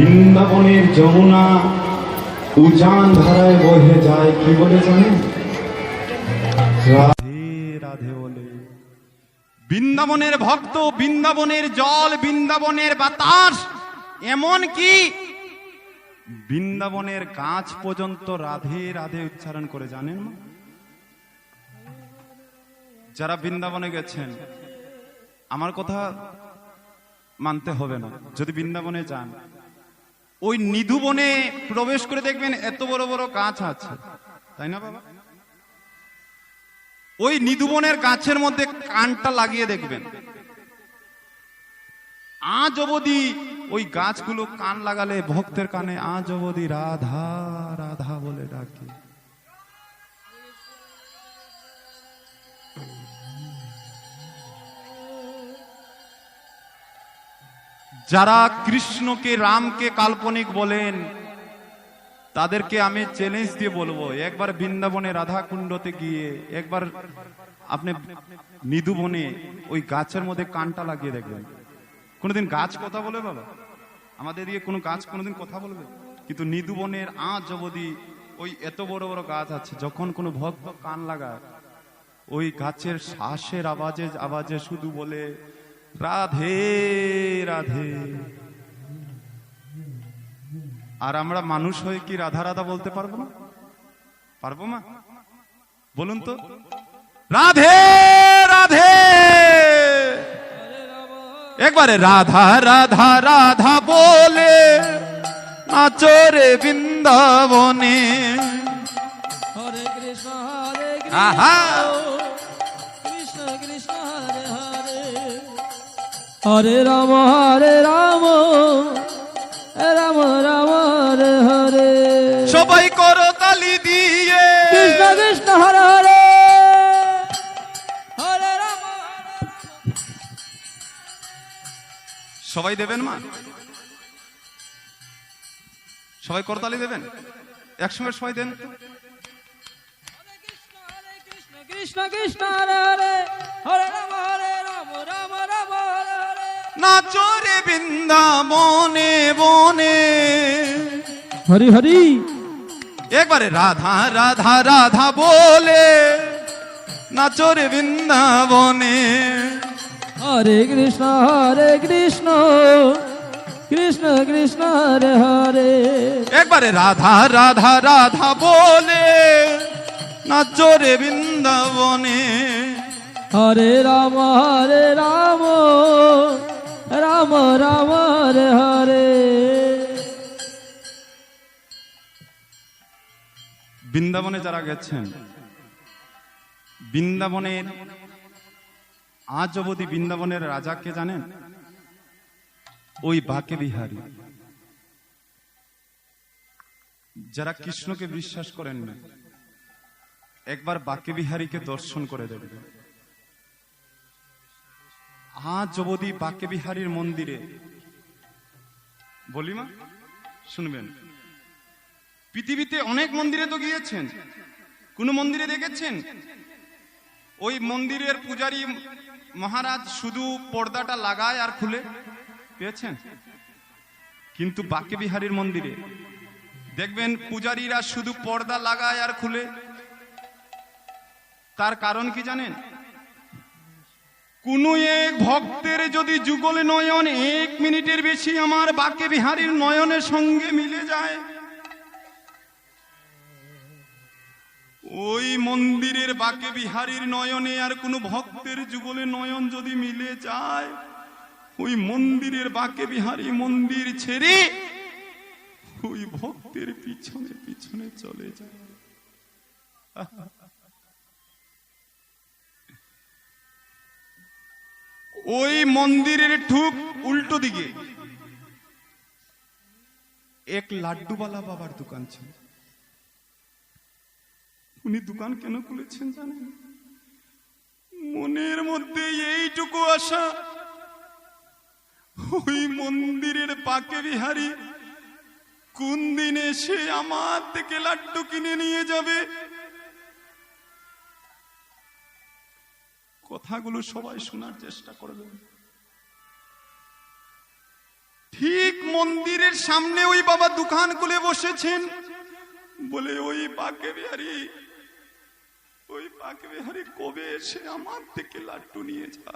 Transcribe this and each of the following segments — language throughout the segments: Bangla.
বৃন্দাবনের যমুনা উজান ধারায় বহে যায়, কি বলে জানেন? রাধে রাধে বলে। বৃন্দাবনের ভক্ত, বৃন্দাবনের জল, বৃন্দাবনের বাতাস, এমন কি বৃন্দাবনের গাছ পর্যন্ত রাধে রাধে উচ্চারণ করে জানেন? যারা বৃন্দাবনে গেছেন, আমার কথা মানতে হবে না। যদি বৃন্দাবনে যান ওই নিধুবনে প্রবেশ করে দেখবেন এত বড় বড় গাছ আছে। তাই না বাবা? ওই নিধুবনের গাছের মধ্যে কানটা লাগিয়ে দেখবেন। আজ অবধি ওই গাছগুলো কান লাগালে ভক্তের কানে আজ অবধি রাধা রাধা বলে যারা কৃষ্ণকে, রামকে কাল্পনিক বলেন, তাদেরকে আমি চ্যালেঞ্জ দিয়ে বলব, একবার বৃন্দাবনে রাধা কুণ্ডতে গিয়ে, একবার আপনি নিধুবনে ওই গাছের মধ্যে কানটা লাগিয়ে দেখবেন। কোনোদিন গাছ কথা বলে বাবা? আমাদের দিয়ে কোনো গাছ কোনোদিন কথা বলবে? কিন্তু নিধুবনের আজ অবধি ওই এত বড় বড় গাছ আছে, যখন কোনো ভক্ত কান লাগায়, ওই গাছের শ্বাসের আওয়াজে আওয়াজে শুধু বলে রাধে রাধে। আর আমরা মানুষ হয়ে কি রাধা রাধা বলতে পারব না? পারব মা বলুন তো। রাধে রাধে। একবারে রাধা রাধা রাধা বলে আচরে বৃন্দাবনে। হরে কৃষ্ণ হরে আহা। কৃষ্ণ হরে রাম হরে রাম রাম রাম হরে হরে। সবাই করো তালি দিয়ে। কৃষ্ণ কৃষ্ণ হরে হরে। হরে রাম সবাই দেবেন মা? সবাই করতালি দেবেন? একসঙ্গে সবাই দেন। কৃষ্ণ কৃষ্ণ কৃষ্ণ হরে হরে। হরে রাম হরে নাচো রে বৃন্দাবনে বনে। হরি হরি। একবারে রাধা রাধা রাধা বলে নাচো রে বৃন্দাবনে। হরে কৃষ্ণ হরে কৃষ্ণ কৃষ্ণ কৃষ্ণ হরে হরে। একবারে রাধা রাধা রাধা বলে নাচো রে বৃন্দাবনে। হরে রাম হরে রাম রাম রাম হরে। হরে বৃন্দাবনে যারা গেছেন, বৃন্দাবনের আজ অবধি বৃন্দাবনের রাজাকে জানেন? ওই বাকে বিহারী যারা কৃষ্ণকে বিশ্বাস করেন না, একবার বাকে বিহারীকে দর্শন করে দেখবেন আজ অবধি বাকে বিহারীর মন্দিরে। বলি মা, শুনবেন। পৃথিবীতে অনেক মন্দিরে তো গিয়েছেন। কোন মন্দিরে দেখেছেন? ওই মন্দিরের পূজারী মহারাজ শুধু পর্দাটা লাগায় আর খুলে। পেয়েছেন? কিন্তু বাকে বিহারীর মন্দিরে। দেখবেন পূজারীরা শুধু পর্দা লাগায় আর খুলে। তার কারণ কি জানেন? কোন এক ভক্তের যদি যুগল নয়ন এক মিনিটের বেশি আমার বাকে বিহারীর নয়নের সঙ্গে মিলে যায়। ওই মন্দিরের বাকে বিহারীর নয়নে আর কোনো ভক্তের যুগলে নয়ন যদি মিলে যায়, ওই মন্দিরের বাকে বিহারী মন্দির ছেড়ে ওই ভক্তের পিছনে পিছনে চলে যায়। ওই মন্দিরের ঠুক উল্টো দিকে। এক লাড্ডুওয়ালা বাবার দোকান ছিল। উনি দোকান কেন খুলেছেন জানেন? মনের মধ্যে এইটুকু আশা, ওই মন্দিরের পাকে বিহারি কোন দিনে সে আমার থেকে লাড্ডু কিনে নিয়ে যাবে? কথাগুলো সবাই শোনার চেষ্টা করবেন ঠিক মন্দিরের সামনে ওই বাবা দোকান খুলে বসেছেন। বলে, ওই বাকে বিহারি ওই বাকে বিহারি কবে এসে আমার থেকে লাড্ডু নিয়ে যা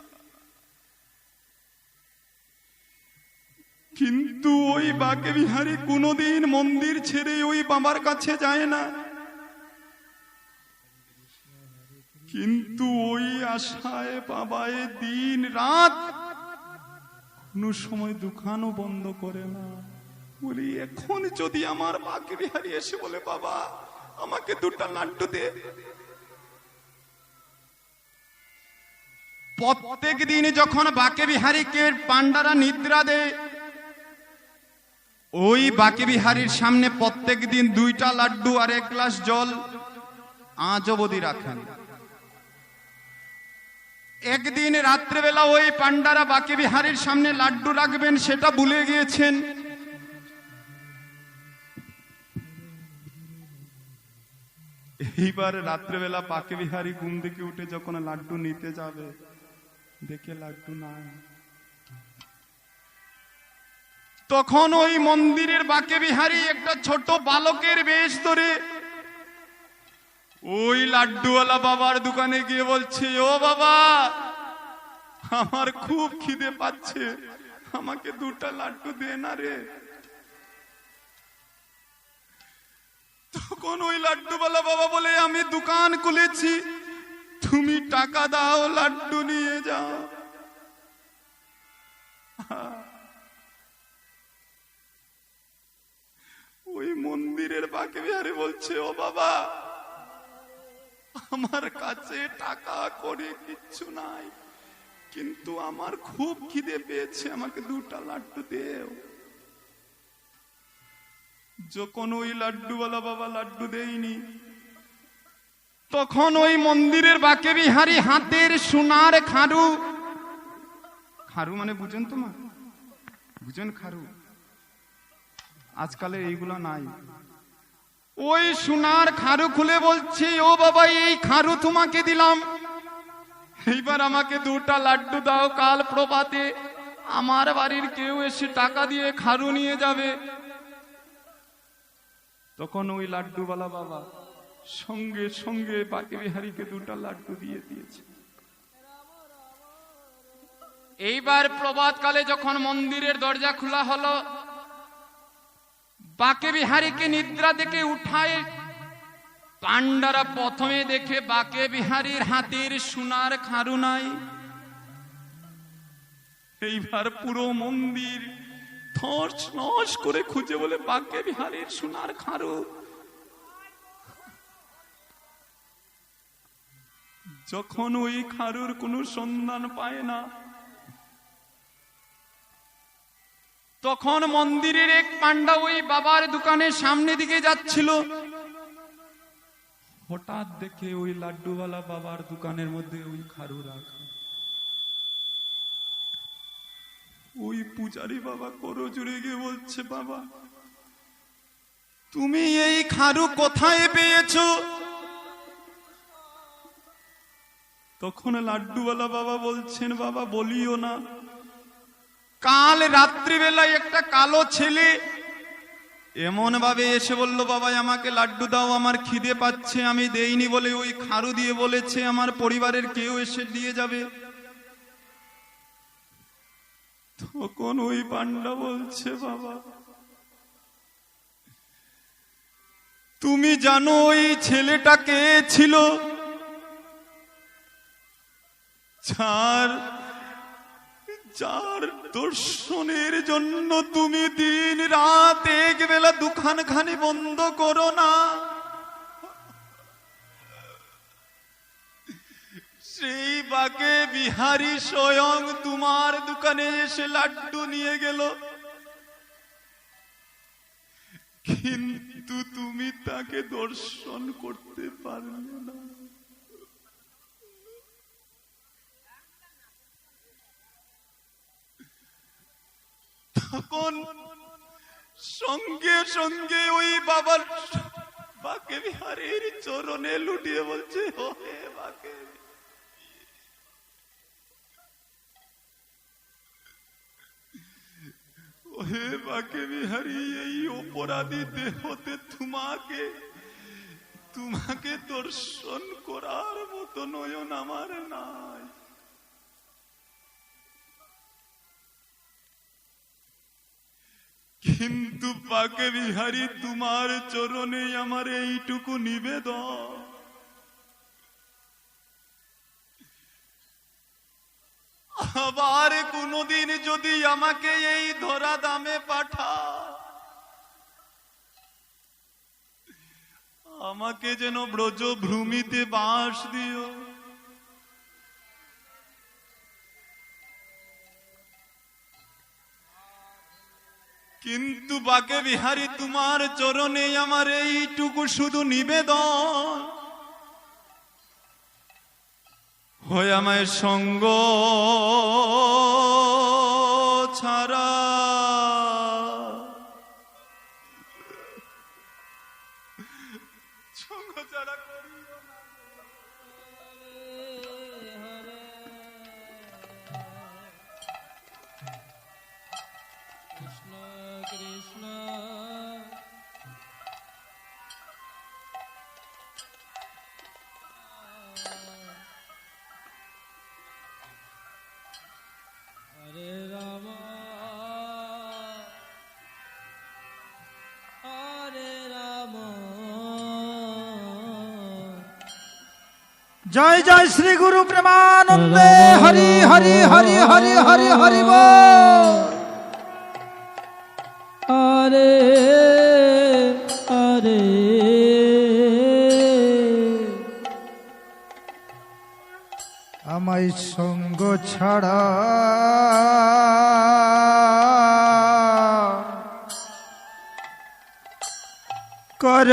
কিন্তু ওই বাকে বিহারি কোনোদিন মন্দির ছেড়ে ওই বাবার কাছে যায় না। কিন্তু ওই আশায় বাবায় দিন রাত কোনো সময় দোকানও বন্ধ করে না। বলি, এখন যদি আমার বাকে বিহারি এসে বলে, বাবা, আমাকে দুটা লাড্ডু দে। প্রত্যেক দিন যখন বাকে বিহারীকে পান্ডারা নিদ্রা দেয়, ওই বাকে বিহারীর সামনে প্রত্যেক দিন দুইটা লাড্ডু আর এক গ্লাস জল আজ অবধি রাখেন। একদিন রাত্রেবেলা ওই পান্ডারা বাকে বিহারীর সামনে লাড্ডু রাখবেন, সেটা ভুলে গিয়েছেন। এইবার রাত্রেবেলা বাকে বিহারি ঘুম থেকে উঠে যখন লাড্ডু নিতে যাবে, দেখে লাড্ডু নাই। তখন ওই মন্দিরের বাকে বিহারি একটা ছোট বালকের বেশ ধরে ওই লাড্ডুওয়ালা বাবার দোকানে গিয়ে বলছে, ও বাবা, আমার খুব খিদে পাচ্ছে, আমাকে দুটা লাড্ডু দে না রে। তখন ওই লাড্ডুওয়ালা বাবা বলে, আমি দোকান খুলেছি, তুমি টাকা দাও, লাড্ডু নিয়ে যাও। ওই মন্দিরের বাকে বিহারে বলছে, ও বাবা আমার কাছে টাকা করে কিচ্ছু নাই। কিন্তু আমার খুব খিদে পেয়েছে, আমাকে দুটা লাড্ডু দেও। যখন ওই লাড্ডুওয়ালা বাবা লাড্ডু দেয়নি, তখন ওই মন্দিরের বাকে বিহারি হাতের সোনার খারু। খারু মানে বুঝেন তোমার বুঝেন খারু? আজকালে এইগুলা নাই। ওই সোনার খারু খুলে বলছে, ও বাবা, এই খারু তোমাকে দিলাম। এইবার আমাকে দুটা লাড্ডু দাও কাল প্রভাতে। আমার বাড়ির কেউ এসে টাকা দিয়ে খারু নিয়ে যাবে। তখন ওই লাড্ডুওয়ালা বাবা সঙ্গে সঙ্গে বাকি বিহারীকে দুটা লাড্ডু দিয়ে দিয়েছে। এইবার প্রভাতকালে যখন মন্দিরের দরজা খোলা হলো বাকে বিহারীকে নিদ্রা থেকে উঠায়। পান্ডারা প্রথমে দেখে বাকে বিহারীর হাতের সোনার খারু নাই। এইবার পুরো মন্দির করে খুঁজে বলে বাকে বিহারীর সোনার খারু। যখন ওই খারুর কোনো সন্ধান পায় না তখন মন্দিরের এক পান্ডা ওই বাবার দোকানের সামনে দিকে যাচ্ছিল। হঠাৎ দেখে ওই লাড্ডুওয়ালা বাবার দোকানের মধ্যে ওই খারু রাখা ওই পূজারি বাবা করো জুড়ে গিয়ে বলছে, বাবা, তুমি এই খারু কোথায় পেয়েছ? তখন লাড্ডুওয়ালা বাবা বলছেন, বাবা, বলিও না। কাল রাত্রিবেলায় একটা কালো ছেলে এমন ভাবে এসে বলল বাবা আমাকে লাড্ডু দাও, আমার খিদে পাচ্ছে, আমি দেইনি বলে ওই খারু দিয়ে বলেছে, আমার পরিবারের কেউ এসে দিয়ে যাবে। তখন ওই পান্ডা বলছে, বাবা, তুমি জানো ওই ছেলেটা কে ছিল? যার যার দর্শনের জন্য তুমি দিন রাত এক বেলা দুখান খানি বন্ধ করো না। সেই বাকে বিহারি স্বয়ং তোমার দোকানে এসে লাড্ডু নিয়ে গেল। কিন্তু তুমি তাকে দর্শন করতে পারলে না তখন সঙ্গে ওই বাবার বাকে বিহারের চরণে লুটিয়ে বলছে তোমাকে তোমাকে দর্শন করার মতো নয়ন আমার নাই। কিন্তু পাকে বিহারি, তোমার চরণে আমার এইটুকু নিবেদন। আবার কোনোদিন যদি আমাকে এই ধরা দামে পাঠা আমাকে যেন ব্রজ ভূমিতে বাঁশ দিও। কিন্তু বাকে বিহারি, তোমার চরণে আমার এইটুকু শুধু নিবেদন হয় আমায় সঙ্গ ছাড়া সঙ্গ ছাড়া করিও না। জয় জয় শ্রী গুরু প্রেমানন্দে। হরি হরি হরি হরি হরি হরি আরে আরে। আমায় সঙ্গ ছাড়া কর।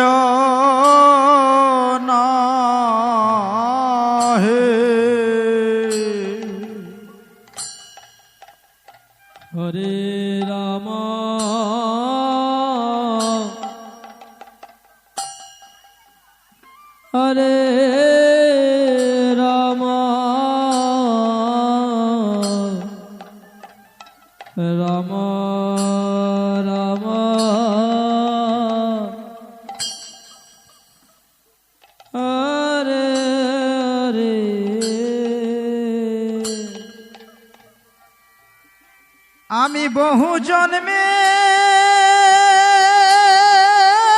আমি বহু জন্মে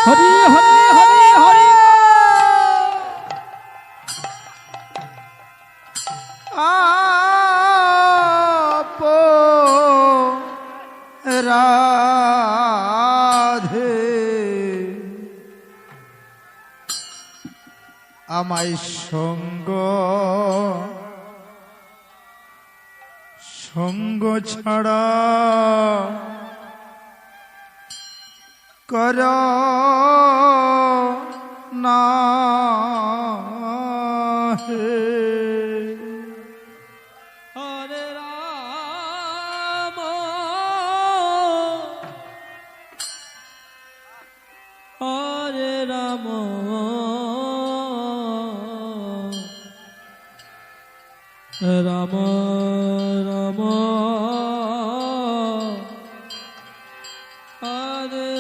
হরি হরি হরি হরি। আপ রাধে আমায় সঙ্গ সঙ্গ ছাড়া। কর না হে। হরে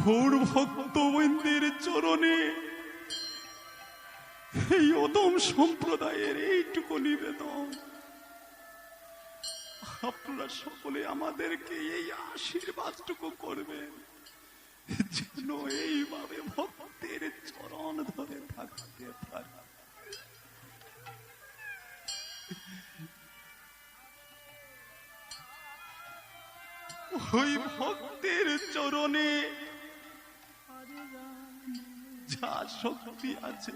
ঘোর ভক্তবৃন্দের চরণে এই অদম সম্প্রদায়ের এইটুকু নিবেদন। আপনারা সকলে আমাদেরকে এই আশীর্বাদটুকু করবেন, যেন এইভাবে ভক্তের চরণ ধরে থাকতে পারে। ওই ভক্তের চরণে। যা শক্তি আছে,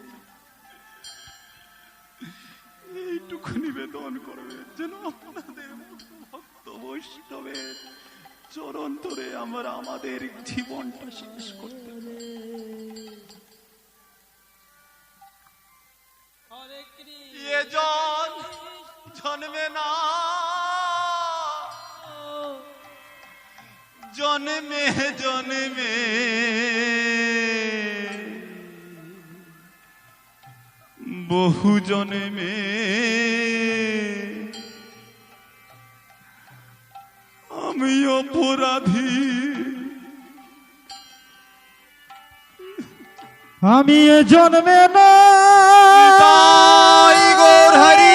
এইটুকু নিবেদন করবে যেন আপনাদের ভক্ত বৈষ্ণবের চরণ ধরে আমরা আমাদের জীবনটা শেষ করতে জন্মে জন্মে বহু জন্মে আমি অপরাধী আমি জন্মে না গৌর হরি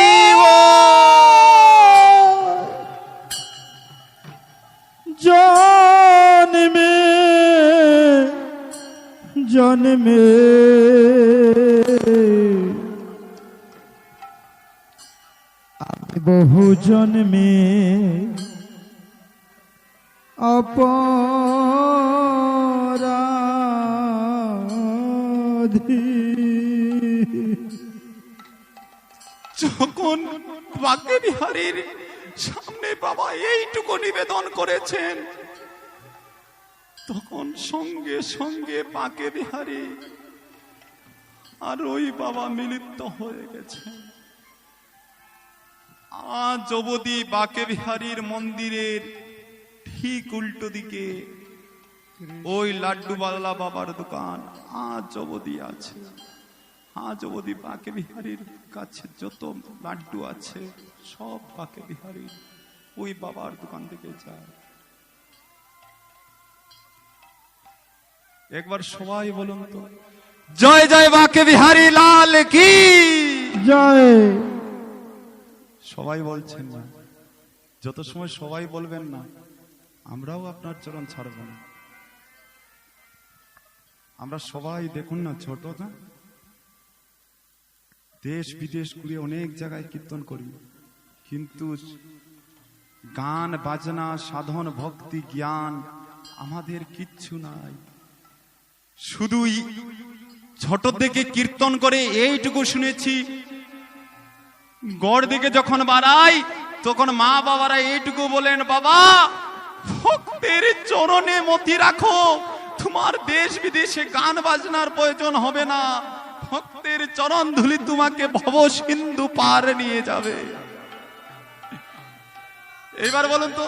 জন্মে। আমি বহু জন্মে অপরাধী। যখন বাক্য বিহারীর সামনে বাবা এইটুকু নিবেদন করেছেন তখন সঙ্গে সঙ্গে বাঁকে বিহারি আর ওই বাবা মিলিত হয়ে গেছে। আজ অবধি বাঁকে বিহারীর মন্দিরের ঠিক উল্টো দিকে ওই লাড্ডুবাল্লা বাবার দোকান আজ অবধি আছে। আজ অবধি বাকে বিহারীর কাছে যত লাড্ডু আছে, সব বাঁকে বিহারীর ওই বাবার দোকান থেকে যায়। একবার সবাই বলুন তো। জয় জয় বাঁকে বিহারী লাল কি? জয়। সবাই বলছেন না। যত সময় সবাই বলবেন না আমরাও আপনার চরণ ছাড়ব না। আমরা সবাই দেখুন না ছোট না? দেশ বিদেশ ঘুরে অনেক জায়গায় কীর্তন করি। কিন্তু গান বাজনা সাধন ভক্তি জ্ঞান আমাদের কিচ্ছু নাই। শুধুই ছোট থেকে কীর্তন করে এইটুকু শুনেছি। গড় দিকে যখন বাড়াই, তখন মা বাবারা এইটুকু বলেন, বাবা, ভক্তের চরণে মতি রাখো। তোমার দেশ বিদেশে গান বাজনার প্রয়োজন হবে না। ভক্তের চরণ ধুলি তোমাকে ভব সিন্ধু পার নিয়ে যাবে। এবার বলুন তো,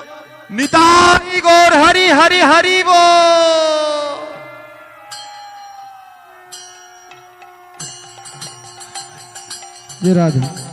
নিতাই গৌর হরি হরি হরি বল। যে রাধে